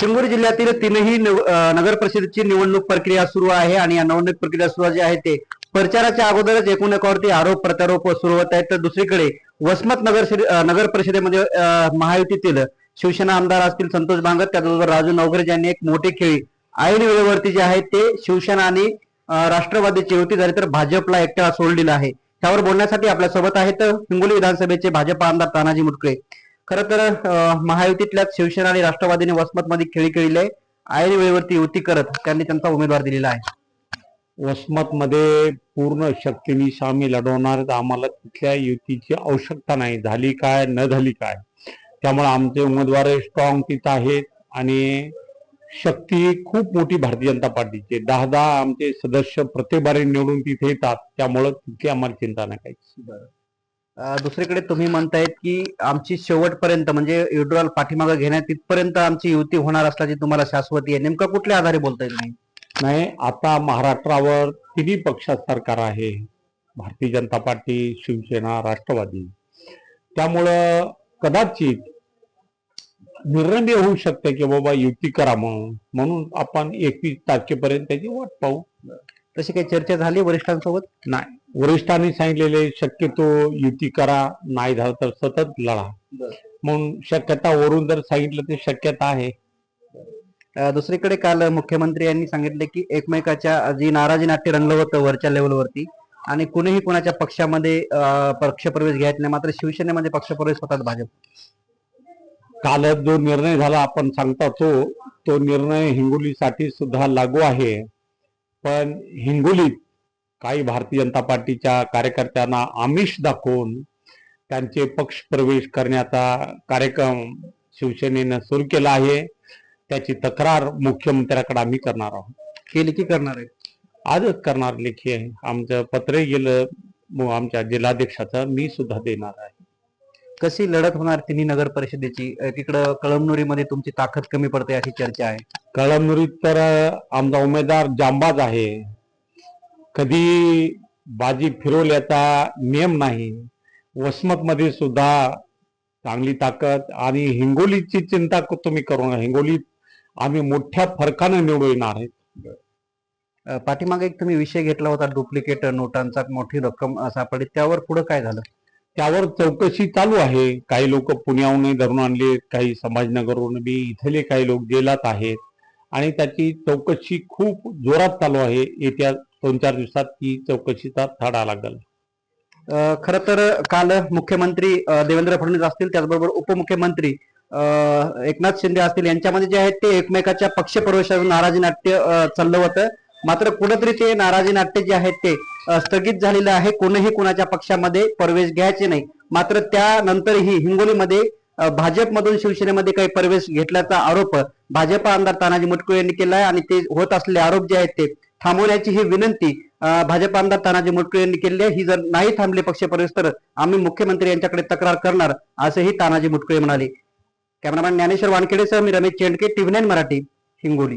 हिंगोली जिल्ह्यातील तीनही नगर परिषदेची निवडणूक प्रक्रिया सुरू आहे आणि या निवडणूक प्रक्रिया सुरू जी आहे ते प्रचाराच्या अगोदरच एकूण एकावरती आरोप प्रत्यारोप सुरू होत आहेत. तर दुसरीकडे वसमत नगर नगर परिषदेमध्ये महायुतीतील शिवसेना आमदार असतील संतोष बांगत त्याचबरोबर राजू नवघरे यांनी एक मोठी खेळी ऐन वेळेवरती जे आहे ते शिवसेना आणि राष्ट्रवादीची युती झाली तर भाजपला एकट्याला सोडलेलं आहे. त्यावर बोलण्यासाठी आपल्यासोबत आहेत हिंगोली विधानसभेचे भाजप आमदार तानाजी मुटकळे. खर तर महायुतीतल्याच शिवसेना आणि राष्ट्रवादीने वसमत मध्ये खेळी खेळली. आहे ऐन वेळेवरती युती करत त्यांनी त्यांचा उमेदवार दिलेला आहे. वसमत मध्ये पूर्ण शक्तीनिशी आम्ही लढवणार आम्हाला तिथल्या युतीची आवश्यकता नाही. झाली काय न झाली काय. त्यामुळे आमचे उमेदवार स्ट्रॉंग तिथं आहेत आणि शक्ती खूप मोठी भारतीय जनता पार्टीची दहा दहा आमचे सदस्य प्रत्येक बारी निवडून तिथे येतात. त्यामुळं तिथे आम्हाला चिंता नाही. काही दुसरीकडे तुम्ही म्हणतायत की आमची शेवटपर्यंत म्हणजे युड्रॉल पाठीमागे घेण्यात तिथपर्यंत आमची युती होणार असल्याची तुम्हाला शाश्वती आहे. नेमकं कुठल्या आधारे बोलतायत नाही नाही आता महाराष्ट्रावर तिन्ही पक्षात सरकार आहे. भारतीय जनता पार्टी शिवसेना राष्ट्रवादी. त्यामुळं कदाचित निर्णय होऊ शकते की बाबा युती करा म्हणून म्हणून आपण एकवीस तारखेपर्यंत त्याची वाट पाहू. तशी काही चर्चा झाली वरिष्ठांसोबत? नाही. वरिष्ठांनी सांगितलेले शक्यतो युती करा नाही झालं तर सतत लढा. म्हणून शक्यता वरून जर सांगितलं तर शक्यता आहे. दुसरीकडे काल मुख्यमंत्री यांनी सांगितले की एकमेकाच्या जी नाराजी नाट्य रंगलं होतं वरच्या लेवलवरती आणि कुणीही कुणाच्या पक्षामध्ये पक्षप्रवेश घ्यायचा नाही मात्र शिवसेनेमध्ये पक्षप्रवेश होतात भाजप. काल जो निर्णय झाला आपण सांगता तो तो निर्णय हिंगोलीसाठी सुद्धा लागू आहे. पण हिंगोलीत काही भारतीय जनता पार्टीच्या कार्यकर्त्यांना आमिष दाखवून त्यांचे पक्ष प्रवेश करण्याचा कार्यक्रम शिवसेनेनं सुरू केला आहे. त्याची तक्रार मुख्यमंत्र्याकडे आम्ही करणार आहोत. केली की करणार आहे आजच करणार लेखी आहे. आमचं पत्रही गेलं आमच्या जिल्हाध्यक्षाचं मी सुद्धा देणार आहे. कशी लढत होणार तिन्ही नगर परिषदेची? एकीकडं कळमनुरीमध्ये तुमची ताकद कमी पडते अशी चर्चा आहे. कळमनुरीत तर आमचा उमेदवार जांबाज आहे. कधी बाजी फिरवल्याचा नियम नाही. वसमत मध्ये सुद्धा चांगली ताकद आणि हिंगोलीची चिंता तुम्ही करू नका. हिंगोलीत आम्ही मोठ्या फरकाने निवडून येणार आहेत पाठीमागे एक तुम्ही विषय घेतला होता डुप्लिकेट नोटांचा मोठी रक्कम सापडली. त्यावर पुढे काय झालं? त्यावर चौकशी चालू आहे. काही लोक पुण्याहूनही धरून आणले काही संभाजीनगरवरून बी इथले काही लोक जेलात आहेत. आणि त्याची चौकशी खूप जोरात चालू आहे. येत्या दोन चार दिवसात ती चौकशीचा थाडा लागेल. खर तर काल मुख्यमंत्री देवेंद्र फडणवीस असतील त्याचबरोबर उपमुख्यमंत्री अं, एकनाथ शिंदे असतील यांच्यामध्ये जे आहेत ते एकमेकाच्या पक्षप्रवेशावर नाराजी नाट्य चाललं होतं. मात्र कुठेतरी ते नाराजी नाट्य जे आहेत ते स्थगित झालेलं आहे. कोणीही कुणाच्या पक्षामध्ये प्रवेश घ्यायचे नाही. मात्र त्यानंतरही हिंगोलीमध्ये भाजपमधून शिवसेनेमध्ये काही प्रवेश घेतल्याचा आरोप भाजप आमदार तानाजी मुटकुळे यांनी केला आहे आणि ते होत असलेले आरोप जे आहेत ते थांबवण्याची ही विनंती भाजप आमदार तानाजी मुटकुळे यांनी केली आहे. ही जर नाही थांबले पक्ष प्रवेश तर आम्ही मुख्यमंत्री यांच्याकडे तक्रार करणार असंही तानाजी मुटकुळे म्हणाले. कॅमेरामॅन ज्ञानेश्वर वानखेडेसह मी रमेश चेंडके टीव्ही नाईन मराठी हिंगोली.